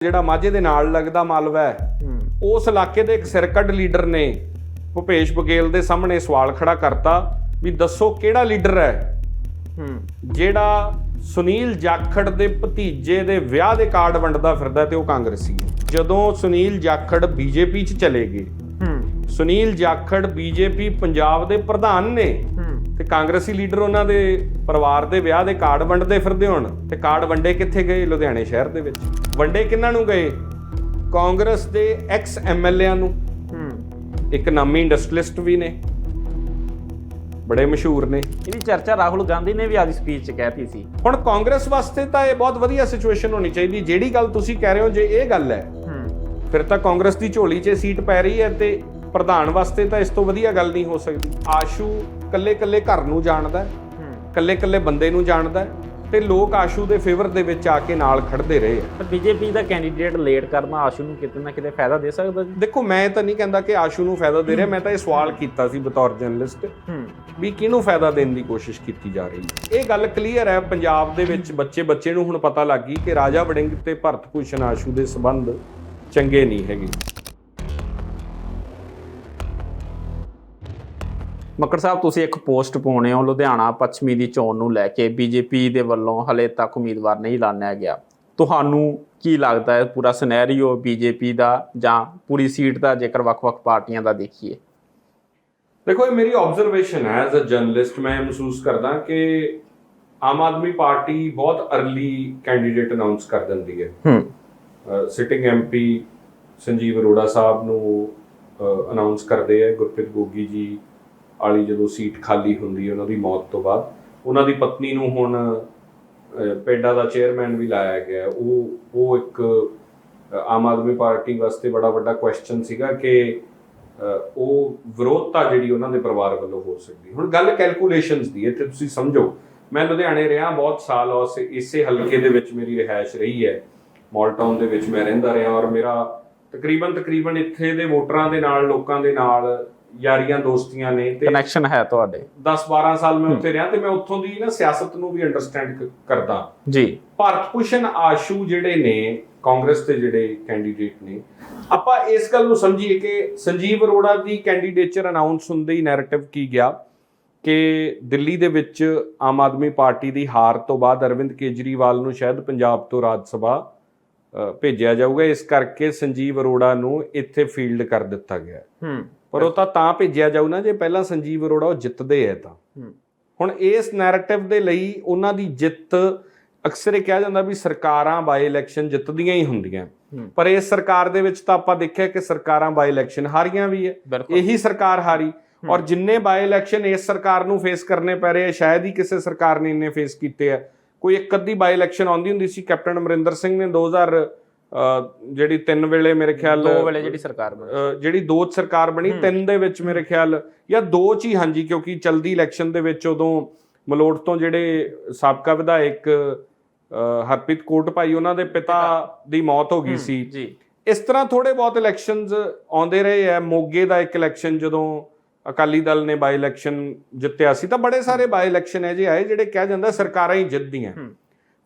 ਜਿਹੜਾ ਮਾਝੇ ਦੇ ਨਾਲ ਲੱਗਦਾ ਮਾਲਵਾ ਹੈ ਉਸ ਇਲਾਕੇ ਦੇ ਇੱਕ ਸਿਰਕੱਢ ਲੀਡਰ ਨੇ ਭੁਪੇਸ਼ ਬਘੇਲ ਦੇ ਸਾਹਮਣੇ ਸਵਾਲ ਖੜਾ ਕਰਤਾ ਵੀ ਦੱਸੋ ਕਿਹੜਾ ਲੀਡਰ ਹੈ? ਜਿਹੜਾ ਸੁਨੀਲ ਜਾਖੜ ਦੇ ਭਤੀਜੇ ਦੇ ਵਿਆਹ ਦੇ ਕਾਰਡ ਵੰਡਦਾ ਫਿਰਦਾ ਤੇ ਉਹ ਕਾਂਗਰਸੀ ਹੈ। ਜਦੋਂ ਸੁਨੀਲ ਜਾਖੜ ਬੀਜੇਪੀ 'ਚ ਚਲੇ ਗਏ ਸੁਨੀਲ ਜਾਖੜ ਬੀਜੇਪੀ ਪੰਜਾਬ ਦੇ ਪ੍ਰਧਾਨ ਨੇ ਤੇ ਕਾਂਗਰਸੀ ਲੀਡਰ ਉਹਨਾਂ ਦੇ ਪਰਿਵਾਰ ਦੇ ਵਿਆਹ ਦੇ ਕਾਰਡ ਵੰਡਦੇ ਫਿਰਦੇ ਹੁਣ ਤੇ ਕਾਰਡ ਵੰਡੇ ਕਿੱਥੇ ਗਏ? ਲੁਧਿਆਣੇ ਸ਼ਹਿਰ ਦੇ ਵਿੱਚ। ਵੰਡੇ ਕਿਹਨਾਂ ਨੂੰ ਗਏ? ਕਾਂਗਰਸ ਦੇ ਐਕਸ ਐਮਐਲਏਆਂ ਨੂੰ। ਇੱਕ ਨਾਮੀ ਇੰਡਸਟਰੀਲਿਸਟ ਵੀ ਨੇ। ਬੜੇ ਮਸ਼ਹੂਰ ਨੇ। ਇਹਦੀ ਚਰਚਾ ਰਾਹੁਲ ਗਾਂਧੀ ਨੇ ਵੀ ਅੱਜ ਸਪੀਚ 'ਚ ਕਹਿਤੀ ਸੀ। ਹੁਣ ਕਾਂਗਰਸ ਵਾਸਤੇ ਤਾਂ ਇਹ ਬਹੁਤ ਵਧੀਆ ਸਿਚੁਏਸ਼ਨ ਹੋਣੀ ਚਾਹੀਦੀ। ਜਿਹੜੀ ਗੱਲ ਤੁਸੀਂ ਕਹਿ ਰਹੇ ਹੋ ਜੇ ਇਹ ਗੱਲ ਹੈ ਫਿਰ ਤਾਂ ਕਾਂਗਰਸ ਦੀ ਝੋਲੀ 'ਚ ਸੀਟ ਪੈ ਰਹੀ ਹੈ ਤੇ ਪ੍ਰਧਾਨ ਵਾਸਤੇ ਤਾਂ ਇਸ ਤੋਂ ਵਧੀਆ ਗੱਲ ਨਹੀਂ ਹੋ ਸਕਦੀ। ਆਸ਼ੂ ਕੱਲੇ-ਕੱਲੇ ਘਰ ਨੂੰ ਜਾਣਦਾ ਹੈ ਕੱਲੇ-ਕੱਲੇ ਬੰਦੇ ਨੂੰ ਜਾਣਦਾ ਹੈ ਤੇ ਲੋਕ ਆਸ਼ੂ ਦੇ ਫੇਵਰ ਦੇ ਵਿੱਚ ਆ ਕੇ ਨਾਲ ਖੜਦੇ ਰਹੇ ਆ। ਪਰ ਬੀਜੇਪੀ ਦਾ ਕੈਂਡੀਡੇਟ ਲੇਟ ਕਰਨਾ ਆਸ਼ੂ ਨੂੰ ਕਿਤੇ ਨਾ ਕਿਤੇ ਫਾਇਦਾ ਦੇ ਸਕਦਾ ਜੀ? ਦੇਖੋ ਮੈਂ ਤਾਂ ਨਹੀਂ ਕਹਿੰਦਾ ਕਿ ਆਸ਼ੂ ਨੂੰ ਫਾਇਦਾ ਦੇ ਰਿਹਾ ਮੈਂ ਤਾਂ ਇਹ ਸਵਾਲ ਕੀਤਾ ਸੀ ਬਤੌਰ ਜਰਨਲਿਸਟ ਵੀ ਕਿਹਨੂੰ ਫਾਇਦਾ ਦੇਣ ਦੀ ਕੋਸ਼ਿਸ਼ ਕੀਤੀ ਜਾ ਰਹੀ ਹੈ? ਇਹ ਗੱਲ ਕਲੀਅਰ ਹੈ ਪੰਜਾਬ ਦੇ ਵਿੱਚ ਬੱਚੇ ਬੱਚੇ ਨੂੰ ਹੁਣ ਪਤਾ ਲੱਗ ਗਈ ਕਿ ਰਾਜਾ ਵੜਿੰਗ ਤੇ ਭਰਤ ਭੂਸ਼ਣ ਆਸ਼ੂ ਦੇ ਸਬੰਧ ਚੰਗੇ ਨਹੀਂ ਹੈਗੇ। ਮੱਕੜ ਸਾਹਿਬ ਤੁਸੀਂ ਇੱਕ ਪੋਸਟ ਪਾਉਣੇ ਹੋ ਲੁਧਿਆਣਾ ਪੱਛਮੀ ਦੀ ਚੋਣ ਨੂੰ ਲੈ ਕੇ। ਬੀਜੇਪੀ ਦੇ ਵੱਲੋਂ ਹਲੇ ਤੱਕ ਉਮੀਦਵਾਰ ਨਹੀਂ ਐਲਾਨਿਆ ਗਿਆ। ਤੁਹਾਨੂੰ ਕੀ ਲੱਗਦਾ ਹੈ ਪੂਰਾ ਸਿਨੈਰੀਓ ਬੀਜੇਪੀ ਦਾ ਜਾਂ ਪੂਰੀ ਸੀਟ ਦਾ ਜੇਕਰ ਵੱਖ-ਵੱਖ ਪਾਰਟੀਆਂ ਦਾ ਦੇਖੀਏ? ਦੇਖੋ ਇਹ ਮੇਰੀ ਆਬਜ਼ਰਵੇਸ਼ਨ ਹੈ ਐਜ਼ ਅ ਜਰਨਲਿਸਟ ਮੈਂ ਮਹਿਸੂਸ ਕਰਦਾ ਕਿ ਆਮ ਆਦਮੀ ਪਾਰਟੀ ਬਹੁਤ ਅਰਲੀ ਕੈਂਡੀਡੇਟ ਅਨਾਉਂਸ ਕਰ ਦਿੰਦੀ ਹੈ। ਹੂੰ। ਸਿਟਿੰਗ ਐਮਪੀ ਸੰਜੀਵ ਅਰੋੜਾ ਸਾਹਿਬ ਨੂੰ ਅਨਾਉਂਸ ਕਰਦੇ ਆ ਗੁਰਪ੍ਰੀਤ ਗੋਗੀ ਜੀ ਵਾਲੀ ਜਦੋਂ ਸੀਟ ਖਾਲੀ ਹੁੰਦੀ ਹੈ ਉਹਨਾਂ ਦੀ ਮੌਤ ਤੋਂ ਬਾਅਦ, ਉਹਨਾਂ ਦੀ ਪਤਨੀ ਨੂੰ ਹੁਣ ਪੇਡਾ ਦਾ ਚੇਅਰਮੈਨ ਵੀ ਲਾਇਆ ਗਿਆ। ਉਹ ਉਹ ਇੱਕ ਆਮ ਆਦਮੀ ਪਾਰਟੀ ਵਾਸਤੇ ਬੜਾ ਵੱਡਾ ਕੁਐਸਚਨ ਸੀਗਾ ਕਿ ਉਹ ਵਿਰੋਧਤਾ ਜਿਹੜੀ ਉਹਨਾਂ ਦੇ ਪਰਿਵਾਰ ਵੱਲੋਂ ਹੋ ਸਕਦੀ ਹੁਣ ਗੱਲ ਕੈਲਕੂਲੇਸ਼ਨਸ ਦੀ ਹੈ ਤੇ ਤੁਸੀਂ ਸਮਝੋ। ਮੈਂ ਲੁਧਿਆਣੇ ਰਿਹਾ ਬਹੁਤ ਸਾਲ, ਉਸ ਇਸੇ ਹਲਕੇ ਦੇ ਵਿੱਚ ਮੇਰੀ ਰਿਹਾਇਸ਼ ਰਹੀ ਹੈ। ਮਾਲ ਟਾਊਨ ਦੇ ਵਿੱਚ ਮੈਂ ਰਹਿੰਦਾ ਰਿਹਾ ਔਰ ਮੇਰਾ ਤਕਰੀਬਨ ਤਕਰੀਬਨ ਇੱਥੇ ਦੇ ਵੋਟਰਾਂ ਦੇ ਨਾਲ, ਲੋਕਾਂ ਦੇ ਨਾਲ ਯਾਰੀਆਂ ਦੋਸਤੀਆਂ ਨੇ ਤੇ ਕਨੈਕਸ਼ਨ ਹੈ ਤੁਹਾਡੇ। 10 12 ਸਾਲ ਮੈਂ ਉੱਥੇ ਰਿਹਾ ਤੇ ਮੈਂ ਉੱਥੋਂ ਦੀ ਨਾ ਸਿਆਸਤ ਨੂੰ ਵੀ ਅੰਡਰਸਟੈਂਡ ਕਰਦਾ। ਜੀ। ਭਾਰਤ ਭੂਸ਼ਣ ਆਸ਼ੂ ਜਿਹੜੇ ਨੇ ਕਾਂਗਰਸ ਦੇ ਜਿਹੜੇ ਕੈਂਡੀਡੇਟ ਨੇ ਆਪਾਂ ਇਸ ਗੱਲ ਨੂੰ ਸਮਝੀਏ ਕਿ ਸੰਜੀਵ ਅਰੋੜਾ ਦੀ ਕੈਂਡੀਡੇਚਰ ਅਨਾਉਂਸ ਹੁੰਦੇ ਹੀ ਨੈਰੇਟਿਵ ਕੀ ਗਿਆ? ਕਿ ਦਿੱਲੀ ਦੇ ਵਿੱਚ ਆਮ ਆਦਮੀ ਪਾਰਟੀ ਦੀ ਹਾਰ ਤੋਂ ਬਾਅਦ ਅਰਵਿੰਦ ਕੇਜਰੀਵਾਲ ਨੂੰ ਸ਼ਾਇਦ ਪੰਜਾਬ ਤੋਂ ਰਾਜ ਸਭਾ ਭੇਜਿਆ ਜਾਊਗਾ। ਇਸ ਕਰਕੇ ਸੰਜੀਵ ਅਰੋੜਾ ਨੂੰ ਇੱਥੇ ਫੀਲਡ ਕਰ ਦਿੱਤਾ ਗਿਆ। ਹੂੰ। ਪਰ ਉਹ ਤਾਂ ਤਾਂ ਭੇਜਿਆ ਜਾਊ ਨਾ ਜੇ ਪਹਿਲਾਂ ਸੰਜੀਵ ਅਰੋੜਾ ਉਹ ਜਿੱਤਦੇ ਹੈ ਤਾਂ। ਹੁਣ ਇਸ ਨੈਰੇਟਿਵ ਦੇ ਲਈ ਉਹਨਾਂ ਦੀ ਜਿੱਤ ਅਕਸਰ ਇਹ ਕਿਹਾ ਜਾਂਦਾ ਵੀ ਸਰਕਾਰਾਂ ਬਾਈ ਇਲੈਕਸ਼ਨ ਜਿੱਤਦੀਆਂ ਹੀ ਹੁੰਦੀਆਂ। ਪਰ ਇਸ ਸਰਕਾਰ ਦੇ ਵਿੱਚ ਤਾਂ ਆਪਾਂ ਦੇਖਿਆ ਕਿ ਸਰਕਾਰਾਂ ਬਾਈ ਇਲੈਕਸ਼ਨ ਹਾਰੀਆਂ ਵੀ ਹੈ ਇਹੀ ਸਰਕਾਰ ਹਾਰੀ। ਔਰ ਜਿੰਨੇ ਬਾਈ ਇਲੈਕਸ਼ਨ ਇਸ ਸਰਕਾਰ ਨੂੰ ਫੇਸ ਕਰਨੇ ਪੈ ਰਹੇ ਸ਼ਾਇਦ ਹੀ ਕਿਸੇ ਸਰਕਾਰ ਨੇ ਇੰਨੇ ਫੇਸ ਕੀਤੇ ਆ ਕੋਈ ਇੱਕ ਅੱਧੀ ਬਾਈ ਇਲੈਕਸ਼ਨ ਆਉਂਦੀ ਹੁੰਦੀ ਸੀ ਕੈਪਟਨ ਅਮਰਿੰਦਰ ਸਿੰਘ ਨੇ 2000 ਅ, ਜਿਹੜੀ ਤਿੰਨ ਵੇਲੇ ਮੇਰੇ ਖਿਆਲ ਦੋ ਵੇਲੇ ਜਿਹੜੀ ਸਰਕਾਰ ਬਣੀ। ਜਿਹੜੀ ਦੋ ਸਰਕਾਰ ਬਣੀ ਤਿੰਨ ਦੇ ਵਿੱਚ ਮੇਰੇ ਖਿਆਲ ਜਾਂ ਦੋ 'ਚ ਹੀ ਹਾਂਜੀ ਕਿਉਂਕਿ ਚਲਦੀ ਇਲੈਕਸ਼ਨ ਦੇ ਵਿੱਚ ਉਦੋਂ ਮਲੋਟ ਤੋਂ ਜਿਹੜੇ ਸਾਬਕਾ ਵਿਧਾਇਕ ਹਰਪ੍ਰੀਤ ਕੋਟ ਭਾਈ ਉਹਨਾਂ ਦੇ ਪਿਤਾ ਦੀ ਮੌਤ ਹੋ ਗਈ ਸੀ। ਜੀ। ਇਸ ਤਰ੍ਹਾਂ ਥੋੜੇ ਬਹੁਤ ਇਲੈਕਸ਼ਨਸ ਆਉਂਦੇ ਰਹੇ ਆ। ਮੋਗੇ ਦਾ ਇੱਕ ਇਲੈਕਸ਼ਨ ਜਦੋਂ ਅਕਾਲੀ ਦਲ ਨੇ ਬਾਈ ਇਲੈਕਸ਼ਨ ਜਿੱਤਿਆ ਸੀ ਤਾਂ ਬੜੇ ਸਾਰੇ ਬਾਈ ਇਲੈਕਸ਼ਨ ਹੈ ਜੇ ਆਏ ਜਿਹੜੇ ਕਿਹਾ ਜਾਂਦਾ ਸਰਕਾਰਾਂ ਹੀ ਜਿੱਤਦੀਆਂ।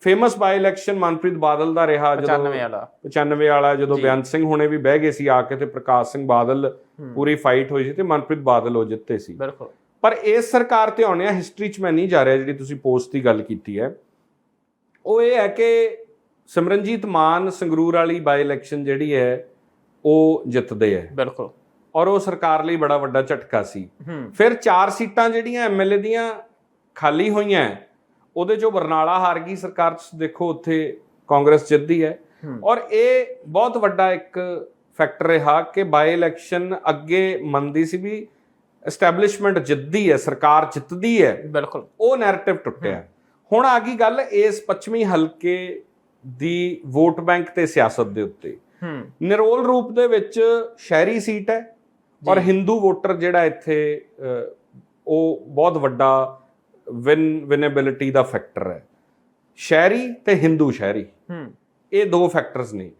Famous by election Manpreet Badal ਦਾ ਰਿਹਾ 95 ਵਾਲਾ। 95 ਵਾਲਾ ਜਦੋਂ। ਬੇਅੰਤ ਸਿੰਘ ਹੁਣੇ ਵੀ ਬਹਿ ਗਏ ਸੀ ਆ ਕੇ ਤੇ ਪ੍ਰਕਾਸ਼ ਸਿੰਘ ਬਾਦਲ। ਪੂਰੀ ਫਾਈਟ ਹੋਈ ਸੀ ਤੇ ਮਨਪ੍ਰੀਤ ਬਾਦਲ ਉਹ ਜਿੱਤੇ ਸੀ। ਬਿਲਕੁਲ। ਪਰ ਇਸ ਸਰਕਾਰ ਤੇ ਆਉਣੇ ਆ ਹਿਸਟਰੀ 'ਚ ਮੈਂ ਨਹੀਂ ਜਾ ਰਿਹਾ ਜਿਹੜੀ ਤੁਸੀਂ ਪੋਸਟ ਦੀ ਗੱਲ ਕੀਤੀ ਹੈ। ਉਹ ਇਹ ਹੈ ਕਿ ਸਿਮਰਨਜੀਤ ਮਾਨ ਸੰਗਰੂਰ ਵਾਲੀ ਬਾਈ ਇਲੈਕਸ਼ਨ ਜਿਹੜੀ ਹੈ ਉਹ ਜਿੱਤਦੇ ਹੈ। ਬਿਲਕੁਲ। ਔਰ ਉਹ ਸਰਕਾਰ ਲਈ ਬੜਾ ਵੱਡਾ ਝਟਕਾ ਸੀ। ਫਿਰ ਚਾਰ ਸੀਟਾਂ ਜਿਹੜੀਆਂ ਐਮਐਲਏ ਦੀਆਂ ਖਾਲੀ ਹੋਈਆਂ ਉਹਦੇ ਚੋਂ ਬਰਨਾਲਾ ਹਾਰ ਗਈ ਸਰਕਾਰ 'ਚ ਦੇਖੋ ਉੱਥੇ ਕਾਂਗਰਸ ਜਿੱਤਦੀ ਹੈ। ਔਰ ਇਹ ਬਹੁਤ ਵੱਡਾ ਇੱਕ ਫੈਕਟਰ ਰਿਹਾ ਕਿ ਬਾਈ ਇਲੈਕਸ਼ਨ ਅੱਗੇ ਮੰਨਦੀ ਸੀ ਵੀ ਐਸਟੈਬਲਿਸ਼ਮੈਂਟ ਜਿੱਤਦੀ ਹੈ ਸਰਕਾਰ ਜਿੱਤਦੀ ਹੈ। ਬਿਲਕੁਲ। ਉਹ ਨੈਰੇਟਿਵ ਟੁੱਟਿਆ। ਹੁਣ ਆ ਗਈ ਗੱਲ ਇਸ ਪੱਛਮੀ ਹਲਕੇ ਦੀ ਵੋਟ ਬੈਂਕ ਤੇ ਸਿਆਸਤ ਦੇ ਉੱਤੇ। ਨਿਰੋਲ ਰੂਪ ਦੇ ਵਿੱਚ ਸ਼ਹਿਰੀ ਸੀਟ ਹੈ। ਔਰ। ਹਿੰਦੂ ਵੋਟਰ ਜਿਹੜਾ ਇੱਥੇ ਉਹ ਬਹੁਤ ਵੱਡਾ ਵਿਨ ਵਿਨੇਬਿਲਿਟੀ ਦਾ ਫੈਕਟਰ ਹੈ। ਸ਼ਹਿਰੀ ਤੇ ਹਿੰਦੂ ਸ਼ਹਿਰੀ। ਹੂੰ। ਇਹ ਦੋ ਫੈਕਟਰਸ ਨੇ।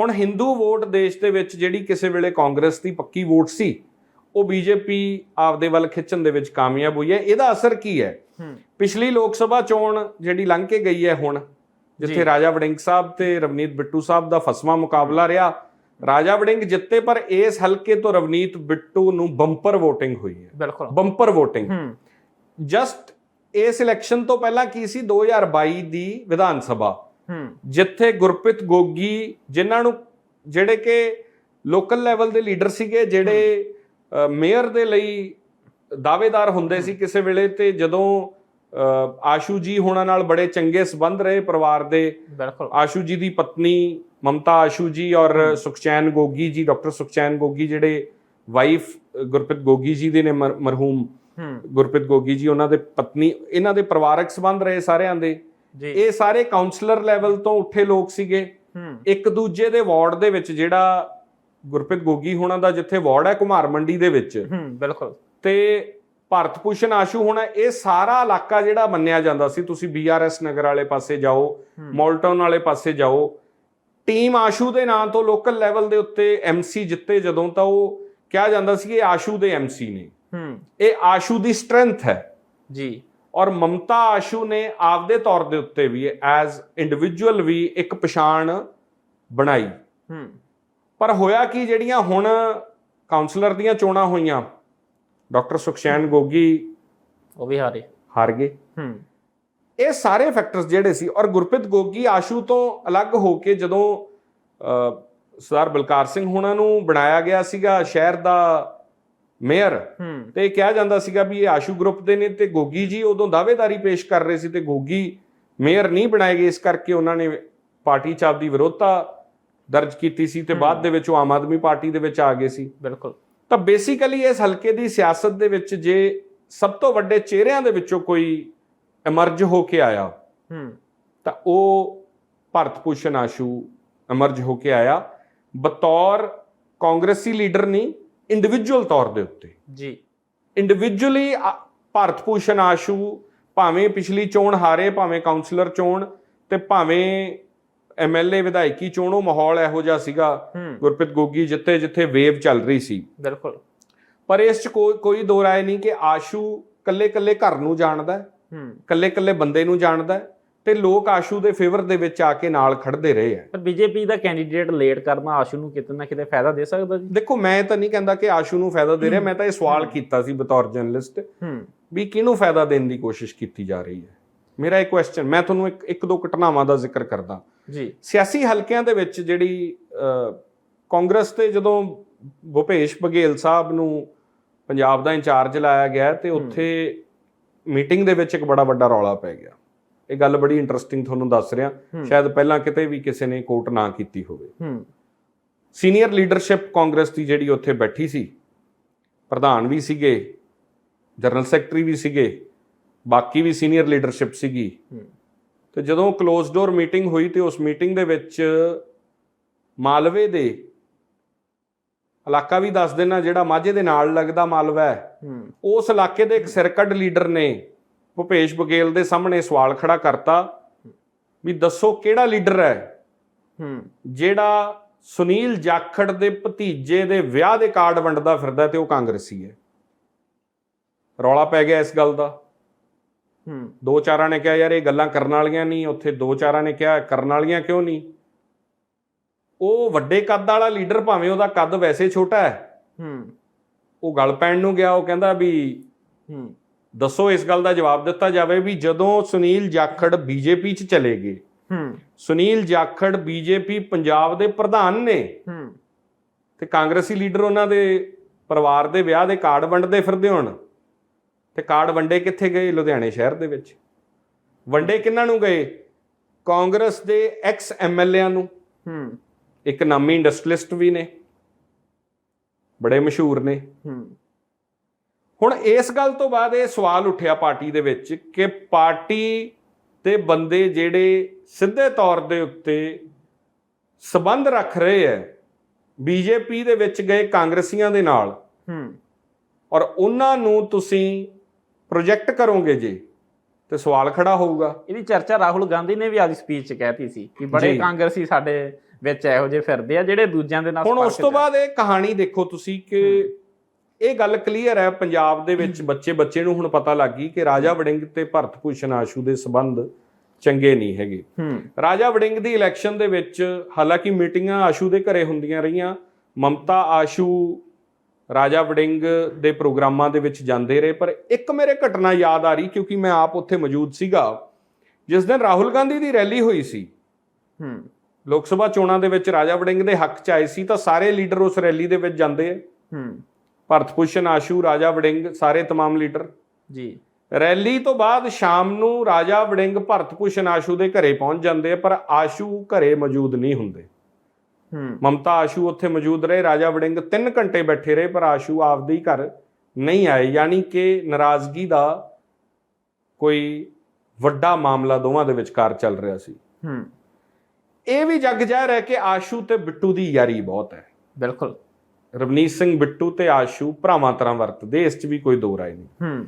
ਹੁਣ ਹਿੰਦੂ ਵੋਟ ਦੇਸ਼ ਦੇ ਵਿੱਚ ਜਿਹੜੀ ਕਿਸੇ ਵੇਲੇ ਕਾਂਗਰਸ ਦੀ ਪੱਕੀ ਵੋਟ ਸੀ ਉਹ ਬੀਜੇਪੀ ਆਪਦੇ ਵੱਲ ਖਿੱਚਣ ਦੇ ਵਿੱਚ ਕਾਮਯਾਬ ਹੋਈ ਹੈ। ਇਹਦਾ ਅਸਰ ਕੀ ਹੈ? ਪਿਛਲੀ ਲੋਕ ਸਭਾ ਚੋਣ ਜਿਹੜੀ ਲੰਘ ਕੇ ਗਈ ਹੈ ਹੁਣ ਜਿੱਥੇ ਰਾਜਾ ਵੜਿੰਗ ਸਾਹਿਬ ਤੇ ਰਵਨੀਤ ਬਿੱਟੂ ਸਾਹਿਬ ਦਾ ਫਸਵਾ ਮੁਕਾਬਲਾ ਰਿਹਾ ਰਾਜਾ ਵੜਿੰਗ ਜਿੱਤੇ ਪਰ ਇਸ ਹਲਕੇ ਤੋਂ ਰਵਨੀਤ ਬਿੱਟੂ ਨੂੰ ਬੰਪਰ VOTING ਹੋਈ ਹੈ। ਬਿਲਕੁਲ। ਬੰਪਰ VOTING ਜਸਟ ਇਸ ਇਲੈਕਸ਼ਨ ਤੋਂ ਪਹਿਲਾਂ ਕੀ ਸੀ? 2022 ਦੀ ਵਿਧਾਨ ਸਭਾ। ਜਿੱਥੇ ਗੁਰਪ੍ਰੀਤ ਗੋਗੀ ਜਿਨ੍ਹਾਂ ਨੂੰ ਜਿਹੜੇ ਕਿ ਲੋਕਲ ਲੈਵਲ ਦੇ ਲੀਡਰ ਸੀਗੇ ਜਿਹੜੇ ਮੇਅਰ ਦੇ ਲਈ ਦਾਅਵੇਦਾਰ ਹੁੰਦੇ ਸੀ ਕਿਸੇ ਵੇਲੇ ਤੇ ਜਦੋਂ ਆਸ਼ੂ ਜੀ ਹੋਣਾ ਨਾਲ ਬੜੇ ਚੰਗੇ ਸਬੰਧ ਰਹੇ ਪਰਿਵਾਰ ਦੇ। ਬਿਲਕੁਲ। ਆਸ਼ੂ ਜੀ ਦੀ ਪਤਨੀ ਮਮਤਾ ਆਸ਼ੂ ਜੀ ਔਰ ਸੁਖਚੈਨ ਗੋਗੀ ਜੀ ਡਾਕਟਰ ਸੁਖਚੈਨ ਗੋਗੀ ਜਿਹੜੇ ਵਾਈਫ ਗੁਰਪ੍ਰੀਤ ਗੋਗੀ ਜੀ ਦੇ ਨੇ ਮਰ- ਮਰਹੂਮ। ਗੁਰਪ੍ਰੀਤ ਗੋਗੀ ਜੀ ਉਹਨਾਂ ਦੇ ਪਤਨੀ ਇਹਨਾਂ ਦੇ ਪਰਿਵਾਰਕ ਸਬੰਧ ਰਹੇ ਸਾਰਿਆਂ ਦੇ। ਜੀ। ਇਹ ਸਾਰੇ ਕਾਉਂਸਲਰ ਲੈਵਲ ਤੋਂ ਉੱਠੇ ਲੋਕ ਸੀਗੇ। ਹੂੰ। ਇੱਕ ਦੂਜੇ ਦੇ ਵਾਰਡ ਦੇ ਵਿੱਚ ਜਿਹੜਾ ਗੁਰਪ੍ਰੀਤ ਗੋਗੀ ਹੋਣਾ ਦਾ ਜਿੱਥੇ ਵਾਰਡ ਹੈ ਕੁਮਾਰ ਮੰਡੀ ਦੇ ਵਿੱਚ। ਹੂੰ ਬਿਲਕੁਲ। ਤੇ ਭਾਰਤ ਭੂਸ਼ਣ ਆਸ਼ੂ ਹੋਣਾ ਇਹ ਸਾਰਾ ਇਲਾਕਾ ਜਿਹੜਾ ਮੰਨਿਆ ਜਾਂਦਾ ਸੀ। ਤੁਸੀਂ ਬੀਆਰਐਸ ਨਗਰ ਵਾਲੇ ਪਾਸੇ ਜਾਓ ਮੌਲਟਨ ਵਾਲੇ ਪਾਸੇ ਜਾਓ। ਟੀਮ ਆਸ਼ੂ ਦੇ ਨਾਂ ਤੋਂ ਲੋਕਲ ਲੈਵਲ ਦੇ ਉੱਤੇ ਐਮਸੀ ਜਿੱਤੇ ਜਦੋਂ ਤਾਂ ਉਹ ਕਿਹਾ ਜਾਂਦਾ ਸੀ ਕਿ ਇਹ ਆਸ਼ੂ ਦੇ ਐਮਸੀ ਨੇ। ਹੂੰ। ਇਹ ਆਸ਼ੂ ਦੀ ਸਟਰੈਂਥ ਹੈ। ਜੀ। ਔਰ ਮਮਤਾ ਆਸ਼ੂ ਨੇ ਆਪਦੇ ਤੌਰ ਦੇ ਉੱਤੇ ਵੀ ਐਜ਼ ਇੰਡੀਵਿਜੂਅਲ ਵੀ ਇੱਕ ਪਛਾਣ ਬਣਾਈ। ਹੂੰ। ਪਰ ਹੋਇਆ ਕੀ ਜਿਹੜੀਆਂ ਹੁਣ ਕਾਉਂਸਲਰ ਦੀਆਂ ਚੋਣਾਂ ਹੋਈਆਂ ਡਾਕਟਰ ਸੁਖਸ਼ੈਨ ਗੋਗੀ ਉਹ ਵੀ ਹਾਰੇ। ਹਾਰ ਗਏ। ਹੂੰ। ਇਹ ਸਾਰੇ ਫੈਕਟਰਸ ਜਿਹੜੇ ਸੀ ਔਰ ਗੁਰਪ੍ਰੀਤ ਗੋਗੀ ਆਸ਼ੂ ਤੋਂ ਅਲੱਗ ਹੋ ਕੇ ਜਦੋਂ ਸਰਦਾਰ ਬਲਕਾਰ ਸਿੰਘ ਹੋਣਾ ਨੂੰ ਬਣਾਇਆ ਗਿਆ ਸੀਗਾ ਸ਼ਹਿਰ ਦਾ ਮੇਅਰ। ਤੇ ਇਹ ਕਿਹਾ ਜਾਂਦਾ ਸੀਗਾ ਵੀ ਇਹ ਆਸ਼ੂ ਗਰੁੱਪ ਦੇ ਨੇ ਤੇ ਗੋਗੀ ਜੀ ਉਦੋਂ ਦਾਅਵੇਦਾਰੀ ਪੇਸ਼ ਕਰ ਰਹੇ ਸੀ ਤੇ ਗੋਗੀ ਮੇਅਰ ਨਹੀਂ ਬਣਾਏ ਗਏ ਇਸ ਕਰਕੇ ਉਹਨਾਂ ਨੇ ਪਾਰਟੀ ਚ ਆਪਦੀ ਵਿਰੋਧਤਾ ਦਰਜ ਕੀਤੀ ਸੀ ਤੇ ਬਾਅਦ ਦੇ ਵਿੱਚ ਉਹ ਆਮ ਆਦਮੀ ਪਾਰਟੀ ਦੇ ਵਿੱਚ ਆ ਗਏ ਸੀ। ਬਿਲਕੁਲ। ਤਾਂ ਬੇਸਿਕਲੀ ਇਸ ਹਲਕੇ ਦੀ ਸਿਆਸਤ ਦੇ ਵਿੱਚ ਜੇ ਸਭ ਤੋਂ ਵੱਡੇ ਚਿਹਰਿਆਂ ਦੇ ਵਿੱਚੋਂ ਕੋਈ ਐਮਰਜ ਹੋ ਕੇ ਆਇਆ ਹੂੰ। ਤਾਂ ਉਹ ਭਾਰਤ ਭੂਸ਼ਣ ਆਸ਼ੂ ਐਮਰਜ ਹੋ ਕੇ ਆਇਆ। ਬਤੌਰ ਕਾਂਗਰਸੀ ਲੀਡਰ ਨਹੀਂ ਇੰਡੀਵਿਜੂਅਲ ਤੌਰ ਦੇ ਉੱਤੇ। ਜੀ। ਇੰਡੀਵਿਜੂਅਲੀ ਭਾਰਤ ਭੂਸ਼ਣ ਆਸ਼ੂ ਭਾਵੇਂ ਪਿਛਲੀ ਚੋਣ ਹਾਰੇ ਭਾਵੇਂ ਕਾਉਂਸਲਰ ਚੋਣ ਤੇ ਭਾਵੇਂ ਐਮਐਲਏ ਵਿਧਾਇਕੀ ਚੋਣ ਮਾਹੌਲ ਇਹੋ ਜਿਹਾ ਸੀਗਾ ਗੁਰਪ੍ਰੀਤ ਗੋਗੀ ਜਿੱਥੇ ਜਿੱਥੇ ਵੇਵ ਚੱਲ ਰਹੀ ਸੀ। ਬਿਲਕੁਲ। ਪਰ ਇਸ ਚ ਕੋਈ ਕੋਈ ਦੋ ਰਾਏ ਨਹੀਂ ਕਿ ਆਸ਼ੂ ਕੱਲੇ ਕੱਲੇ ਘਰ ਨੂੰ ਜਾਣਦਾ ਹੂੰ ਕੱਲੇ ਕੱਲੇ ਬੰਦੇ ਨੂੰ ਜਾਣਦਾ ਹੈ ਤੇ ਲੋਕ ਆਸ਼ੂ ਦੇ ਫੇਵਰ ਦੇ ਵਿੱਚ ਆ ਕੇ ਨਾਲ ਖੜਦੇ ਰਹੇ ਆ। ਪਰ ਬੀਜੇਪੀ ਦਾ ਕੈਂਡੀਡੇਟ ਲੇਟ ਕਰਨਾ ਆਸ਼ੂ ਨੂੰ ਕਿਤੇ ਨਾ ਕਿਤੇ ਫਾਇਦਾ ਦੇ ਸਕਦਾ ਜੀ। ਦੇਖੋ ਮੈਂ ਤਾਂ ਨਹੀਂ ਕਹਿੰਦਾ ਕਿ ਆਸ਼ੂ ਨੂੰ ਫਾਇਦਾ ਦੇ ਰਿਹਾ ਮੈਂ ਤਾਂ ਇਹ ਸਵਾਲ ਕੀਤਾ ਸੀ ਬਤੌਰ ਜਰਨਲਿਸਟ ਵੀ ਕਿਹਨੂੰ ਫਾਇਦਾ ਦੇਣ ਦੀ ਕੋਸ਼ਿਸ਼ ਕੀਤੀ ਜਾ ਰਹੀ ਹੈ? ਮੇਰਾ ਇੱਕ ਕੁਐਸਚਨ ਮੈਂ ਤੁਹਾਨੂੰ ਇੱਕ ਇੱਕ ਦੋ ਘਟਨਾਵਾਂ ਦਾ ਜ਼ਿਕਰ ਕਰਦਾ। ਜੀ। ਸਿਆਸੀ ਹਲਕਿਆਂ ਦੇ ਵਿੱਚ ਜਿਹੜੀ ਕਾਂਗਰਸ ਤੇ ਜਦੋਂ ਭੁਪੇਸ਼ ਬਘੇਲ ਸਾਹਿਬ ਨੂੰ ਪੰਜਾਬ ਦਾ ਇੰਚਾਰਜ ਲਾਇਆ ਗਿਆ ਤੇ ਉੱਥੇ ਮੀਟਿੰਗ ਦੇ ਵਿੱਚ ਇੱਕ ਬੜਾ ਵੱਡਾ ਰੌਲਾ ਪੈ ਗਿਆ। ਇਹ ਗੱਲ ਬੜੀ ਇੰਟਰਸਟਿੰਗ ਤੁਹਾਨੂੰ ਦੱਸ ਰਿਹਾ। ਸ਼ਾਇਦ ਪਹਿਲਾਂ ਕਿਤੇ ਵੀ ਕਿਸੇ ਨੇ ਕੋਟ ਨਾ ਕੀਤੀ ਹੋਵੇ। ਹੂੰ। ਸੀਨੀਅਰ ਲੀਡਰਸ਼ਿਪ ਕਾਂਗਰਸ ਦੀ ਜਿਹੜੀ ਉੱਥੇ ਬੈਠੀ ਸੀ ਪ੍ਰਧਾਨ ਵੀ ਸੀਗੇ ਜਨਰਲ ਸੈਕਟਰੀ ਵੀ ਸੀਗੇ ਬਾਕੀ ਵੀ ਸੀਨੀਅਰ ਲੀਡਰਸ਼ਿਪ ਸੀਗੀ। ਤੇ ਜਦੋਂ ਕਲੋਜ਼ ਡੋਰ ਮੀਟਿੰਗ ਹੋਈ ਤੇ ਉਸ ਮੀਟਿੰਗ ਦੇ ਵਿੱਚ ਮਾਲਵੇ ਦੇ ਇਲਾਕਾ ਵੀ ਦੱਸ ਦੇਣਾ ਜਿਹੜਾ ਮਾਝੇ ਦੇ ਨਾਲ ਲੱਗਦਾ ਮਾਲਵਾ ਹੈ। ਹੂੰ। ਉਸ ਇਲਾਕੇ ਦੇ ਇੱਕ ਸਿਰਕੱਢ ਲੀਡਰ ਨੇ ਭੁਪੇਸ਼ ਬਘੇਲ ਦੇ ਸਾਹਮਣੇ ਸਵਾਲ ਖੜਾ ਕਰਤਾ ਵੀ ਦੱਸੋ ਕਿਹੜਾ ਲੀਡਰ ਹੈ? ਹੂੰ। ਜਿਹੜਾ ਸੁਨੀਲ ਜਾਖੜ ਦੇ ਭਤੀਜੇ ਦੇ ਵਿਆਹ ਦੇ ਕਾਰਡ ਵੰਡਦਾ ਫਿਰਦਾ ਤੇ ਉਹ ਕਾਂਗਰਸੀ ਹੈ। ਰੌਲਾ ਪੈ ਗਿਆ ਇਸ ਗੱਲ ਦਾ। ਹੂੰ। ਦੋ ਚਾਰਾਂ ਨੇ ਕਿਹਾ ਯਾਰ ਇਹ ਗੱਲਾਂ ਕਰਨ ਵਾਲੀਆਂ ਨਹੀਂ ਉੱਥੇ ਦੋ ਚਾਰਾਂ ਨੇ ਕਿਹਾ ਕਰਨ ਵਾਲੀਆਂ ਕਿਉਂ ਨਹੀਂ? ਉਹ ਵੱਡੇ ਕੱਦ ਵਾਲਾ ਲੀਡਰ ਭਾਵੇਂ ਉਹਦਾ ਕੱਦ ਵੈਸੇ ਛੋਟਾ ਹੈ। ਹੂੰ। ਉਹ ਗੱਲ ਪੈਣ ਨੂੰ ਗਿਆ ਉਹ ਕਹਿੰਦਾ ਵੀ ਹੂੰ। ਦੱਸੋ ਇਸ ਗੱਲ ਦਾ ਜਵਾਬ ਦਿੱਤਾ ਜਾਵੇ ਵੀ ਜਦੋਂ ਸੁਨੀਲ ਜਾਖੜ ਬੀਜੇਪੀ 'ਚ ਚਲੇ ਗਏ ਹੂੰ। ਸੁਨੀਲ ਜਾਖੜ ਬੀਜੇਪੀ ਪੰਜਾਬ ਦੇ ਪ੍ਰਧਾਨ ਨੇ ਹੂੰ। ਤੇ ਕਾਂਗਰਸੀ ਲੀਡਰ ਉਹਨਾਂ ਦੇ ਪਰਿਵਾਰ ਦੇ ਵਿਆਹ ਦੇ ਕਾਰਡ ਵੰਡਦੇ ਫਿਰਦੇ ਹੋਣ ਤੇ ਕਾਰਡ ਵੰਡੇ ਕਿੱਥੇ ਗਏ? ਲੁਧਿਆਣੇ ਸ਼ਹਿਰ ਦੇ ਵਿੱਚ। ਵੰਡੇ ਕਿੰਨਾਂ ਨੂੰ ਗਏ? ਕਾਂਗਰਸ ਦੇ ਐਕਸ ਐਮਐਲਏਆਂ ਨੂੰ। ਹੂੰ। ਇੱਕ ਨਾਮੀ ਇੰਡਸਟਰੀਲਿਸਟ ਵੀ ਨੇ। ਬੜੇ ਮਸ਼ਹੂਰ ਨੇ। ਹੂੰ। ਹੁਣ ਇਸ ਗੱਲ ਤੋਂ ਬਾਅਦ ਇਹ ਸਵਾਲ ਉੱਠਿਆ ਪਾਰਟੀ ਦੇ ਵਿੱਚ ਕਿ ਪਾਰਟੀ ਦੇ ਬੰਦੇ ਜਿਹੜੇ ਸਿੱਧੇ ਤੌਰ ਦੇ ਉੱਤੇ ਸਬੰਧ ਰੱਖ ਰਹੇ ਹੈ ਬੀਜੇਪੀ ਦੇ ਵਿੱਚ ਗਏ ਕਾਂਗਰਸੀਆਂ ਦੇ ਨਾਲ ਹੂੰ। ਔਰ ਉਹਨਾਂ ਨੂੰ ਤੁਸੀਂ ਪ੍ਰੋਜੈਕਟ ਕਰੋਗੇ ਜੇ ਤੇ ਸਵਾਲ ਖੜਾ ਹੋਊਗਾ। ਇਹਦੀ ਚਰਚਾ ਰਾਹੁਲ ਗਾਂਧੀ ਨੇ ਵੀ ਆਦੀ ਸਪੀਚ 'ਚ ਕਹਿਤੀ ਸੀ ਕਿ ਬੜੇ। ਕਾਂਗਰਸੀ ਸਾਡੇ ਵਿੱਚ ਇਹੋ ਜਿਹੇ ਫਿਰਦੇ ਆ ਜਿਹੜੇ ਦੂਜਿਆਂ ਦੇ ਨਾਲ ਹੁਣ ਉਸ ਤੋਂ ਬਾਅਦ ਇਹ ਕਹਾਣੀ ਦੇਖੋ ਤੁਸੀਂ ਕਿ ਇਹ ਗੱਲ ਕਲੀਅਰ ਹੈ ਪੰਜਾਬ ਦੇ ਵਿੱਚ ਬੱਚੇ ਬੱਚੇ ਨੂੰ ਹੁਣ ਪਤਾ ਲੱਗ ਗਈ ਕਿ ਰਾਜਾ ਵੜਿੰਗ ਤੇ ਭਰਤ ਭੂਸ਼ਣ ਆਸ਼ੂ ਦੇ ਸਬੰਧ ਚੰਗੇ ਨਹੀਂ ਹੈਗੇ। ਰਾਜਾ ਵੜਿੰਗ ਦੀ ਇਲੈਕਸ਼ਨ ਦੇ ਵਿੱਚ ਹਾਲਾਂਕਿ ਮੀਟਿੰਗਾਂ ਆਸ਼ੂ ਦੇ ਘਰੇ ਹੁੰਦੀਆਂ ਰਹੀਆਂ ਮਮਤਾ ਆਸ਼ੂ ਰਾਜਾ ਵੜਿੰਗ ਦੇ ਪ੍ਰੋਗਰਾਮਾਂ ਦੇ ਵਿੱਚ ਜਾਂਦੇ ਰਹੇ ਪਰ ਇੱਕ ਮੇਰੇ ਘਟਨਾ ਯਾਦ ਆ ਰਹੀ ਕਿਉਂਕਿ ਮੈਂ ਆਪ ਉੱਥੇ ਮੌਜੂਦ ਸੀਗਾ। ਜਿਸ ਦਿਨ ਰਾਹੁਲ ਗਾਂਧੀ ਦੀ ਰੈਲੀ ਹੋਈ ਸੀ। ਹੂੰ। ਲੋਕ ਸਭਾ ਚੋਣਾਂ ਦੇ ਵਿੱਚ ਰਾਜਾ ਵੜਿੰਗ ਦੇ ਹੱਕ 'ਚ ਆਏ ਸੀ ਤਾਂ ਸਾਰੇ ਲੀਡਰ ਉਸ ਰੈਲੀ ਦੇ ਵਿੱਚ ਜਾਂਦੇ ਆ। ਹੂੰ। ਭਰਤ ਭੂਸ਼ਣ ਆਸ਼ੂ ਰਾਜਾ ਵੜਿੰਗ ਸਾਰੇ तमाम ਲੀਡਰ ਜੀ ਰੈਲੀ ਤੋਂ ਬਾਅਦ ਸ਼ਾਮ ਨੂੰ ਰਾਜਾ ਵੜਿੰਗ ਭਰਤ ਭੂਸ਼ਣ ਆਸ਼ੂ ਦੇ ਘਰੇ ਪਹੁੰਚ ਜਾਂਦੇ ਆ ਪਰ ਆਸ਼ੂ ਘਰੇ ਮੌਜੂਦ ਨਹੀਂ ਹੁੰਦੇ ਹੂੰ ਮਮਤਾ ਆਸ਼ੂ ਉੱਥੇ ਮੌਜੂਦ ਰਹੇ ਰਾਜਾ ਵੜਿੰਗ 3 ਘੰਟੇ ਬੈਠੇ ਰਹੇ ਪਰ ਆਸ਼ੂ ਆਪਦੇ ਹੀ ਘਰ ਨਹੀਂ ਆਏ ਯਾਨੀ ਕਿ ਨਾਰਾਜ਼ਗੀ ਦਾ ਕੋਈ ਵੱਡਾ ਮਾਮਲਾ ਦੋਵਾਂ ਦੇ ਵਿਚਕਾਰ ਚੱਲ ਰਿਹਾ ਸੀ ਹੂੰ ਇਹ ਵੀ ਜੱਗ ਜ਼ਾਹਿਰ ਹੈ ਕਿ ਆਸ਼ੂ ਤੇ ਬਿੱਟੂ ਦੀ ਯਾਰੀ ਬਹੁਤ ਹੈ ਬਿਲਕੁਲ ਰਵਨੀਤ ਸਿੰਘ ਬਿੱਟੂ ਤੇ ਆਸ਼ੂ ਭਰਾਵਾਂ ਤਰ੍ਹਾਂ ਵਰਤਦੇ ਇਸ 'ਚ ਵੀ ਕੋਈ ਦੋ ਰਾਏ ਨਹੀਂ। ਹੂੰ।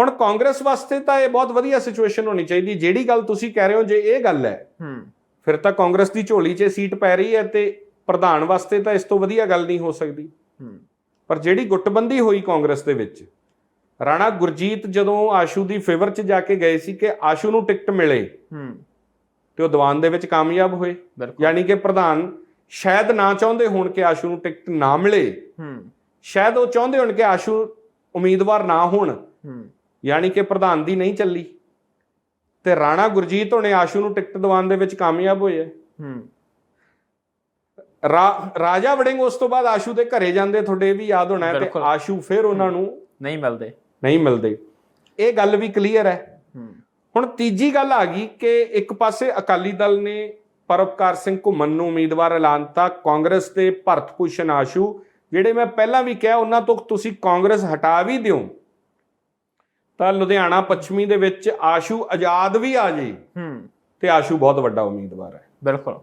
ਹੁਣ ਕਾਂਗਰਸ ਵਾਸਤੇ ਤਾਂ ਇਹ ਬਹੁਤ ਵਧੀਆ ਸਿਚੁਏਸ਼ਨ ਹੋਣੀ ਚਾਹੀਦੀ ਜਿਹੜੀ ਗੱਲ ਤੁਸੀਂ ਕਹਿ ਰਹੇ ਹੋ ਜੇ ਇਹ ਗੱਲ ਹੈ ਹੂੰ। ਫਿਰ ਤਾਂ ਕਾਂਗਰਸ ਦੀ ਝੋਲੀ 'ਚ ਸੀਟ ਪੈ ਰਹੀ ਹੈ ਤੇ ਪ੍ਰਧਾਨ ਵਾਸਤੇ ਤਾਂ ਇਸ ਤੋਂ ਵਧੀਆ ਗੱਲ ਨਹੀਂ ਹੋ ਸਕਦੀ। ਹੂੰ। ਪਰ ਜਿਹੜੀ ਗੁੱਟਬੰਦੀ ਹੋਈ ਕਾਂਗਰਸ ਦੇ ਵਿੱਚ ਰਾਣਾ ਗੁਰਜੀਤ ਜਦੋਂ ਆਸ਼ੂ ਦੀ ਫੇਵਰ 'ਚ ਜਾ ਕੇ ਗਏ ਸੀ ਕਿ ਆਸ਼ੂ ਨੂੰ ਟਿਕਟ ਮਿਲੇ ਹੂੰ। ਤੇ ਉਹ ਦੀਵਾਨ ਦੇ ਵਿੱਚ ਕਾਮਯਾਬ ਹੋਏ ਯਾਨੀ ਕਿ ਪ੍ਰਧਾਨ ਸ਼ਾਇਦ ਨਾ ਚਾਹੁੰਦੇ ਹੋਣ ਕਿ ਆਸ਼ੂ ਨੂੰ ਟਿਕਟ ਨਾ ਮਿਲੇ। ਹੂੰ। ਸ਼ਾਇਦ ਉਹ ਚਾਹੁੰਦੇ ਹੋਣ ਕਿ ਆਸ਼ੂ ਉਮੀਦਵਾਰ ਨਾ ਹੋਣ। ਹੂੰ। ਯਾਨੀ ਕਿ ਪ੍ਰਧਾਨ ਦੀ ਨਹੀਂ ਚੱਲੀ। ਤੇ ਰਾਣਾ ਗੁਰਜੀਤ ਹੋਣੇ ਆਸ਼ੂ ਨੂੰ ਟਿਕਟ ਦਿਵਾਉਣ ਦੇ ਵਿੱਚ ਕਾਮਯਾਬ ਹੋਏ ਹੈ। ਰਾਜਾ ਵੜਿੰਗ ਉਸ ਤੋਂ ਬਾਅਦ ਆਸ਼ੂ ਦੇ ਘਰੇ ਜਾਂਦੇ ਤੁਹਾਡੇ ਵੀ ਯਾਦ ਹੋਣਾ ਤੇ। ਆਸ਼ੂ ਫਿਰ ਉਹਨਾਂ ਨੂੰ ਨਹੀਂ ਮਿਲਦੇ। ਨਹੀਂ ਮਿਲਦੇ। ਇਹ ਗੱਲ ਵੀ ਕਲੀਅਰ ਹੂੰ। ਹੁਣ ਤੀਜੀ ਗੱਲ ਆ ਗਈ ਕਿ ਇੱਕ ਪਾਸੇ ਅਕਾਲੀ ਦਲ ਨੇ ਪਰਉਪਕਾਰ ਸਿੰਘ ਘੁੰਮਣ ਨੂੰ ਉਮੀਦਵਾਰ ਐਲਾਨਤਾ ਕਾਂਗਰਸ ਦੇ ਭਰਤ ਭੂਸ਼ਣ ਆਸ਼ੂ ਜਿਹੜੇ ਮੈਂ ਪਹਿਲਾਂ ਵੀ ਕਿਹਾ ਉਹਨਾਂ ਤੋਂ ਤੁਸੀਂ ਕਾਂਗਰਸ ਹਟਾ ਵੀ ਦਿਓ। ਤਾਂ ਲੁਧਿਆਣਾ ਪੱਛਮੀ ਦੇ ਵਿੱਚ ਆਸ਼ੂ ਆਜ਼ਾਦ ਵੀ ਆ ਜੇ। ਹੂੰ। ਤੇ ਆਸ਼ੂ ਬਹੁਤ ਵੱਡਾ ਉਮੀਦਵਾਰ ਹੈ। ਬਿਲਕੁਲ।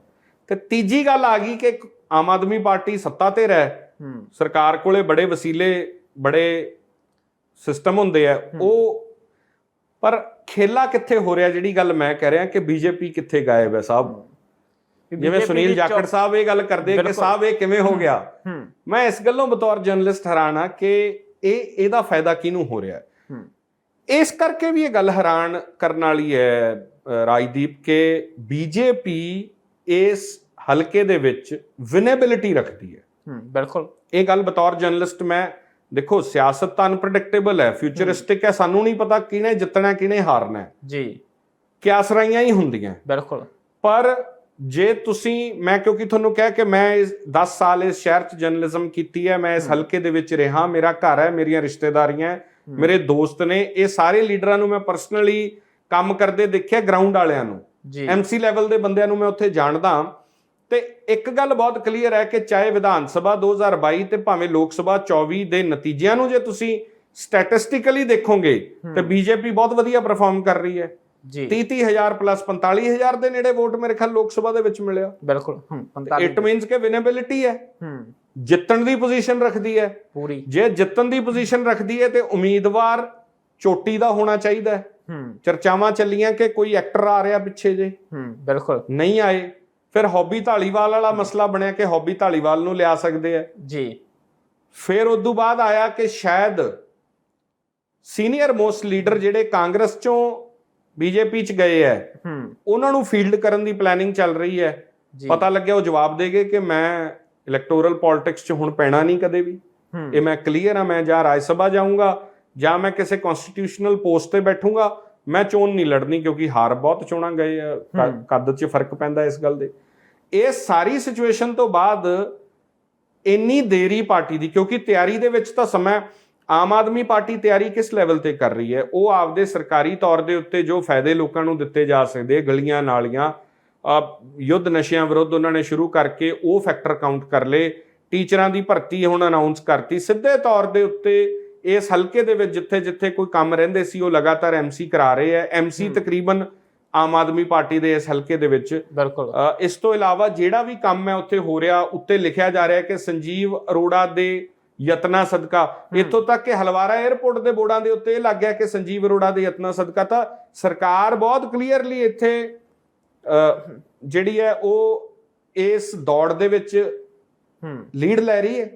ਤੇ ਤੀਜੀ ਗੱਲ ਆ ਗਈ ਕਿ ਆਮ ਆਦਮੀ ਪਾਰਟੀ ਸੱਤਾ ਤੇ ਰਹਿ। ਹੂੰ। ਸਰਕਾਰ ਕੋਲੇ ਬੜੇ ਵਸੀਲੇ ਬੜੇ ਸਿਸਟਮ ਹੁੰਦੇ ਆ। ਉਹ ਪਰ ਖੇਲਾ ਕਿੱਥੇ ਹੋ ਰਿਹਾ ਜਿਹੜੀ ਗੱਲ ਮੈਂ ਕਹਿ ਰਿਹਾ ਕਿ ਬੀਜੇਪੀ ਕਿੱਥੇ ਗਾਇਬ ਹੈ ਸਾਹਿਬ ਜਿਵੇਂ ਸੁਨੀਲ ਜਾਖੜ ਸਾਹਿਬ ਇਹ ਗੱਲ ਕਰਦੇ ਕਿ। ਸਾਹਿਬ ਇਹ ਕਿਵੇਂ ਹੋ ਗਿਆ? ਮੈਂ ਇਸ ਗੱਲੋਂ ਬਤੌਰ ਜਰਨਲਿਸਟ ਹੈਰਾਨ ਆ ਕਿ ਇਹ ਇਹਦਾ ਫਾਇਦਾ ਕਿਹਨੂੰ ਹੋ ਰਿਹਾ ਹੈ? ਇਸ ਕਰਕੇ ਵੀ ਇਹ ਗੱਲ ਹੈਰਾਨ ਕਰਨ ਵਾਲੀ ਹੈ ਰਾਜਦੀਪ ਕਿ ਬੀਜੇਪੀ ਇਸ ਹਲਕੇ ਦੇ ਵਿੱਚ ਵਿਨੇਬਿਲਿਟੀ ਰੱਖਦੀ ਹੈ। ਬਿਲਕੁਲ। ਇਹ ਗੱਲ ਬਤੌਰ ਜਰਨਲਿਸਟ ਮੈਂ ਦੇਖੋ ਸਿਆਸਤ ਤਾਂ ਅਨਪ੍ਰੈਡਿਕਟੇਬਲ ਹੈ ਫਿਊਚਰਿਸਟਿਕ ਹੈ ਸਾਨੂੰ ਨਹੀਂ ਪਤਾ ਕਿਹਨੇ ਜਿੱਤਣਾ ਕਿਹਨੇ ਹਾਰਨਾ ਹੈ। ਜੀ। ਕਿਆਸਰਾਈਆਂ ਹੀ ਹੁੰਦੀਆਂ। ਬਿਲਕੁਲ। ਪਰ ਜੇ ਤੁਸੀਂ ਮੈਂ ਕਿਉਂਕਿ ਤੁਹਾਨੂੰ ਕਿਹਾ ਕਿ ਮੈਂ ਇਸ 10 ਸਾਲ ਇਸ ਸ਼ਹਿਰ 'ਚ ਜਰਨਲਿਜ਼ਮ ਕੀਤੀ ਹੈ ਮੈਂ ਇਸ ਹਲਕੇ ਦੇ ਵਿੱਚ ਰਿਹਾ ਮੇਰਾ ਘਰ ਹੈ ਮੇਰੀਆਂ ਰਿਸ਼ਤੇਦਾਰੀਆਂ ਮੇਰੇ ਦੋਸਤ ਨੇ ਇਹ ਸਾਰੇ ਲੀਡਰਾਂ ਨੂੰ ਮੈਂ ਪਰਸਨਲੀ ਕੰਮ ਕਰਦੇ ਦੇਖਿਆ ਗਰਾਊਂਡ ਵਾਲਿਆਂ ਨੂੰ। ਜੀ। ਐਮਸੀ ਲੈਵਲ ਦੇ ਬੰਦਿਆਂ ਨੂੰ ਮੈਂ ਉੱਥੇ ਜਾਣਦਾ ਤੇ ਇੱਕ ਗੱਲ ਬਹੁਤ ਕਲੀਅਰ ਹੈ ਕਿ ਚਾਹੇ ਵਿਧਾਨ ਸਭਾ 2022 ਤੇ ਭਾਵੇਂ ਲੋਕ ਸਭਾ 24 ਦੇ ਨਤੀਜਿਆਂ ਨੂੰ ਜੇ ਤੁਸੀਂ ਸਟੈਟਿਸਟਿਕਲੀ ਦੇਖੋਗੇ ਤੇ ਬੀਜੇਪੀ ਬਹੁਤ ਵਧੀਆ ਪਰਫਾਰਮ ਕਰ ਰਹੀ ਹੈ। ਜੀ। 30000 ਪਲੱਸ 45000 ਦੇ ਨੇੜੇ ਵੋਟ ਮੇਰੇ ਖਿਆਲ ਲੋਕ ਸਭਾ ਦੇ ਵਿੱਚ ਮਿਲਿਆ। ਬਿਲਕੁਲ ਹੂੰ 45 ਇਟ ਮੀਨਸ ਕਿ ਵਿਨੇਬਿਲਿਟੀ ਹੈ। ਹੂੰ। ਜਿੱਤਣ ਦੀ ਪੋਜੀਸ਼ਨ ਰੱਖਦੀ ਹੈ। ਪੂਰੀ। ਜੇ ਜਿੱਤਣ ਦੀ ਪੋਜੀਸ਼ਨ ਰੱਖਦੀ ਹੈ ਤੇ ਉਮੀਦਵਾਰ ਚੋਟੀ ਦਾ ਹੋਣਾ ਚਾਹੀਦਾ ਹੈ। ਹੂੰ। ਚਰਚਾਵਾਂ ਚੱਲੀਆਂ ਕਿ ਕੋਈ ਐਕਟਰ ਆ ਰਿਹਾ ਪਿੱਛੇ ਜੇ। ਹੂੰ ਬਿਲਕੁਲ। ਨਹੀਂ ਆਏ ਫਿਰ ਹੌਬੀ ਢਾਲੀਵਾਲ ਵਾਲਾ ਮਸਲਾ ਬਣਿਆ ਕਿ ਹੌਬੀ ਢਾਲੀਵਾਲ ਨੂੰ ਲਿਆ ਸਕਦੇ ਆ ਜੀ। ਫਿਰ ਉਸ ਤੋਂ ਬਾਅਦ ਆਇਆ ਕਿ ਸ਼ਾਇਦ ਸੀਨੀਅਰ ਮੋਸਟ ਲੀਡਰ ਜਿਹੜੇ ਕਾਂਗਰਸ ਚੋਂ ਬੀਜੇਪੀ ਚ ਗਏ ਐ। ਹੂੰ। ਉਹਨਾਂ ਨੂੰ ਫੀਲਡ ਕਰਨ ਦੀ ਪਲੈਨਿੰਗ ਚੱਲ ਰਹੀ ਜੀ। ਪਤਾ ਲੱਗਿਆ ਉਹ ਜਵਾਬ ਦੇਗੇ ਕਿ ਮੈਂ ਇਲੈਕਟੋਰਲ ਪੋਲਿਟਿਕਸ ਚ ਹੁਣ ਪੈਣਾ ਨਹੀਂ ਕਦੇ ਵੀ। ਇਹ ਮੈਂ ਕਲੀਅਰ ਆ ਮੈਂ ਜਾਂ ਰਾਜ ਸਭਾ ਜਾਊਂਗਾ ਜਾਂ ਮੈਂ ਕਿਸੇ ਕਨਸਟੀਟਿਊਸ਼ਨਲ ਪੋਸਟ ਤੇ ਬੈਠੂੰਗਾ। ਮੈਂ ਚੋਣ ਨਹੀਂ ਲੜਨੀ ਕਿਉਂਕਿ ਹਾਰ ਬਹੁਤ ਚੋਣਾਂ ਗਏ ਆ। ਕੱਦ 'ਚ ਫ਼ਰਕ ਪੈਂਦਾ ਇਸ ਗੱਲ ਦੇ। ਇਹ ਸਾਰੀ ਸਿਚੁਏਸ਼ਨ ਤੋਂ ਬਾਅਦ ਇੰਨੀ ਦੇਰੀ ਪਾਰਟੀ ਦੀ ਕਿਉਂਕਿ ਤਿਆਰੀ ਦੇ ਵਿੱਚ ਤਾਂ ਸਮਾਂ ਆਮ ਆਦਮੀ ਪਾਰਟੀ ਤਿਆਰੀ ਕਿਸ ਲੈਵਲ ਤੇ ਕਰ ਰਹੀ ਹੈ? ਉਹ ਆਪਦੇ ਸਰਕਾਰੀ ਤੌਰ ਦੇ ਉੱਤੇ ਜੋ ਫਾਇਦੇ ਲੋਕਾਂ ਨੂੰ ਦਿੱਤੇ ਜਾ ਸਕਦੇ ਗਲੀਆਂ ਨਾਲੀਆਂ ਯੁੱਧ ਨਸ਼ਿਆਂ ਵਿਰੁੱਧ ਉਹਨਾਂ ਨੇ ਸ਼ੁਰੂ ਕਰਕੇ ਉਹ ਫੈਕਟਰ ਕਾਊਂਟ ਕਰ ਲਏ ਟੀਚਰਾਂ ਦੀ ਭਰਤੀ ਹੁਣ ਅਨਾਉਂਸ ਕਰਤੀ। ਸਿੱਧੇ ਤੌਰ ਦੇ ਉੱਤੇ ਇਸ ਹਲਕੇ ਦੇ ਵਿੱਚ ਜਿੱਥੇ ਜਿੱਥੇ ਕੋਈ ਕੰਮ ਰਹਿੰਦੇ ਸੀ ਉਹ ਲਗਾਤਾਰ ਐਮਸੀ ਕਰਾ ਰਹੇ ਆ। ਐਮਸੀ ਤਕਰੀਬਨ ਆਮ ਆਦਮੀ ਪਾਰਟੀ ਦੇ ਇਸ ਹਲਕੇ ਦੇ ਵਿੱਚ। ਬਿਲਕੁਲ। ਇਸ ਤੋਂ ਇਲਾਵਾ ਜਿਹੜਾ ਵੀ ਕੰਮ ਹੈ ਉੱਥੇ ਹੋ ਰਿਹਾ ਉੱਤੇ ਲਿਖਿਆ ਜਾ ਰਿਹਾ ਕਿ ਸੰਜੀਵ ਅਰੋੜਾ ਦੇ ਯਤਨਾ ਸਦਕਾ। ਇੱਥੋਂ ਤੱਕ ਕਿ ਹਲਵਾਰਾ 에ਅਰਪੋਰਟ ਦੇ ਬੋਰਡਾਂ ਦੇ ਉੱਤੇ ਇਹ ਲੱਗ ਗਿਆ ਕਿ ਸੰਜੀਵ ਅਰੋੜਾ ਦੇ ਯਤਨਾ ਸਦਕਾ ਤਾਂ ਸਰਕਾਰ ਬਹੁਤ ਕਲੀਅਰਲੀ ਇੱਥੇ ਜਿਹੜੀ ਹੈ ਉਹ ਇਸ ਦੌੜ ਦੇ ਵਿੱਚ ਹੂੰ। ਲੀਡ ਲੈ ਰਹੀ ਹੈ।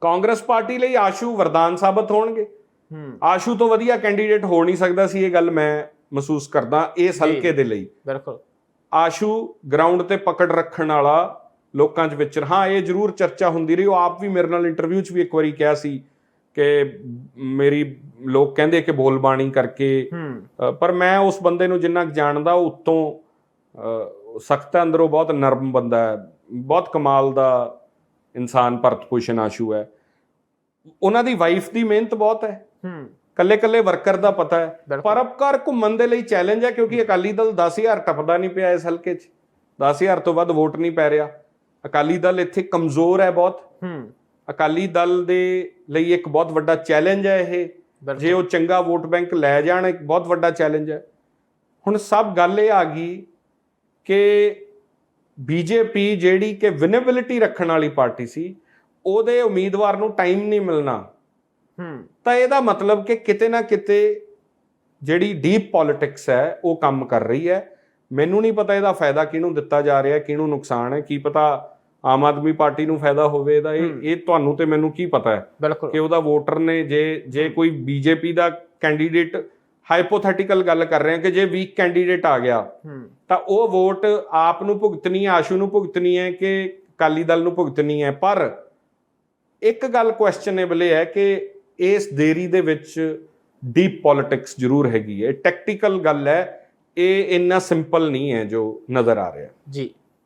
ਕਾਂਗਰਸ ਪਾਰਟੀ ਲਈ ਆਸ਼ੂ ਵਰਦਾਨ ਸਾਬਤ ਹੋਣਗੇ। ਹੂੰ। ਆਸ਼ੂ ਤੋਂ ਵਧੀਆ ਕੈਂਡੀਡੇਟ ਹੋ ਨਹੀਂ ਸਕਦਾ ਸੀ ਇਹ ਗੱਲ ਮੈਂ ਮਹਿਸੂਸ ਕਰਦਾ ਇਸ ਹਲਕੇ ਦੇ ਲਈ। ਬਿਲਕੁਲ। ਆਸ਼ੂ ਗਰਾਊਂਡ ਤੇ ਪਕੜ ਰੱਖਣ ਵਾਲਾ ਲੋਕਾਂ 'ਚ ਵਿਚਰ ਹਾਂ ਇਹ ਜ਼ਰੂਰ ਚਰਚਾ ਹੁੰਦੀ ਰਹੀ। ਉਹ ਆਪ ਵੀ ਮੇਰੇ ਨਾਲ ਇੰਟਰਵਿਊ 'ਚ ਵੀ ਇੱਕ ਵਾਰੀ ਕਿਹਾ ਸੀ ਕਿ ਮੇਰੀ ਲੋਕ ਕਹਿੰਦੇ ਕਿ ਬੋਲ ਬਾਣੀ ਕਰਕੇ ਪਰ ਮੈਂ ਉਸ ਬੰਦੇ ਨੂੰ ਜਿੰਨਾ ਜਾਣਦਾ ਉਹ ਉੱਤੋਂ ਸਖਤ ਅੰਦਰੋਂ ਬਹੁਤ ਨਰਮ ਬੰਦਾ ਹੈ। ਬਹੁਤ ਕਮਾਲ ਦਾ ਇਨਸਾਨ ਭਰਤ ਭੂਸ਼ਣ ਆਸ਼ੂ ਹੈ। ਉਹਨਾਂ ਦੀ ਵਾਈਫ ਦੀ ਮਿਹਨਤ ਬਹੁਤ ਹੈ। ਹੂੰ। ਕੱਲੇ ਕੱਲੇ ਵਰਕਰ ਦਾ ਪਤਾ ਹੈ। ਪਰਪਕਾਰ ਘੁੰਮਣ ਦੇ ਲਈ ਚੈਲੰਜ ਹੈ ਕਿਉਂਕਿ ਅਕਾਲੀ ਦਲ 10000 ਟੱਪਦਾ ਨਹੀਂ ਪਿਆ ਇਸ ਹਲਕੇ 'ਚ। 10000 ਤੋਂ ਵੱਧ ਵੋਟ ਨਹੀਂ ਪੈ ਰਿਹਾ। ਅਕਾਲੀ ਦਲ ਇੱਥੇ ਕਮਜ਼ੋਰ ਹੈ ਬਹੁਤ। ਹੂੰ। ਅਕਾਲੀ ਦਲ ਦੇ ਲਈ ਇੱਕ ਬਹੁਤ ਵੱਡਾ ਚੈਲੰਜ ਹੈ ਇਹ। ਜੇ ਉਹ ਚੰਗਾ ਵੋਟ ਬੈਂਕ ਲੈ ਜਾਣ ਇੱਕ ਬਹੁਤ ਵੱਡਾ ਚੈਲੰਜ ਹੈ। ਹੁਣ ਸਭ ਗੱਲ ਇਹ ਆ ਗਈ ਕਿ ਬੀਜੇਪੀ ਜਿਹੜੀ ਕਿ ਵਿਨੇਬਿਲਿਟੀ ਰੱਖਣ ਵਾਲੀ ਪਾਰਟੀ ਸੀ ਉਹਦੇ ਉਮੀਦਵਾਰ ਨੂੰ ਟਾਈਮ ਨਹੀਂ ਮਿਲਣਾ। ਹੂੰ। ਤਾਂ ਇਹਦਾ ਮਤਲਬ ਕਿ ਕਿਤੇ ਨਾ ਕਿਤੇ ਜਿਹੜੀ ਡੀਪ ਪੋਲਿਟਿਕਸ ਹੈ ਉਹ ਕੰਮ ਕਰ ਰਹੀ ਹੈ। ਮੈਨੂੰ ਨਹੀਂ ਪਤਾ ਇਹਦਾ ਫਾਇਦਾ ਕਿਹਨੂੰ ਦਿੱਤਾ ਜਾ ਰਿਹਾ ਕਿਹਨੂੰ ਨੁਕਸਾਨ ਹੈ ਕੀ ਪਤਾ ਆਮ ਆਦਮੀ ਪਾਰਟੀ ਨੂੰ ਫਾਇਦਾ ਹੋਵੇ ਇਹਦਾ। ਇਹ। ਇਹ ਤੁਹਾਨੂੰ ਤੇ ਮੈਨੂੰ ਕੀ ਪਤਾ ਹੈ ਕਿ ਉਹਦਾ ਵੋਟਰ ਨੇ ਜੇ ਜੇ ਕੋਈ ਬੀਜੇਪੀ ਦਾ ਕੈਂਡੀਡੇਟ ਹਾਈਪੋਥੈਟੀਕਲ ਗੱਲ ਕਰ ਰਹੇ ਹਾਂ ਕਿ ਜੇ ਵੀਕ ਕੈਂਡੀਡੇਟ ਆ ਗਿਆ ਤਾਂ ਉਹ ਵੋਟ ਆਪ ਨੂੰ ਭੁਗਤਣੀ ਹੈ ਆਸ਼ੂ ਨੂੰ ਭੁਗਤਣੀ ਹੈ ਕਿ ਅਕਾਲੀ ਦਲ ਨੂੰ ਭੁਗਤਣੀ ਹੈ। ਪਰ ਇੱਕ ਗੱਲ ਕੁਐਸਚਨੇਬਲ ਹੈ ਕਿ ਇਸ ਦੇਰੀ ਦੇ ਵਿੱਚ ਡੀਪ ਪੋਲਿਟਿਕਸ ਜ਼ਰੂਰ ਹੈਗੀ ਹੈ। ਟੈਕਟੀਕਲ ਗੱਲ ਹੈ। ਇਹ ਇੰਨਾ ਸਿੰਪਲ ਨਹੀਂ ਹੈ ਜੋ ਨਜ਼ਰ ਆ ਰਿਹਾ। ਜੀ।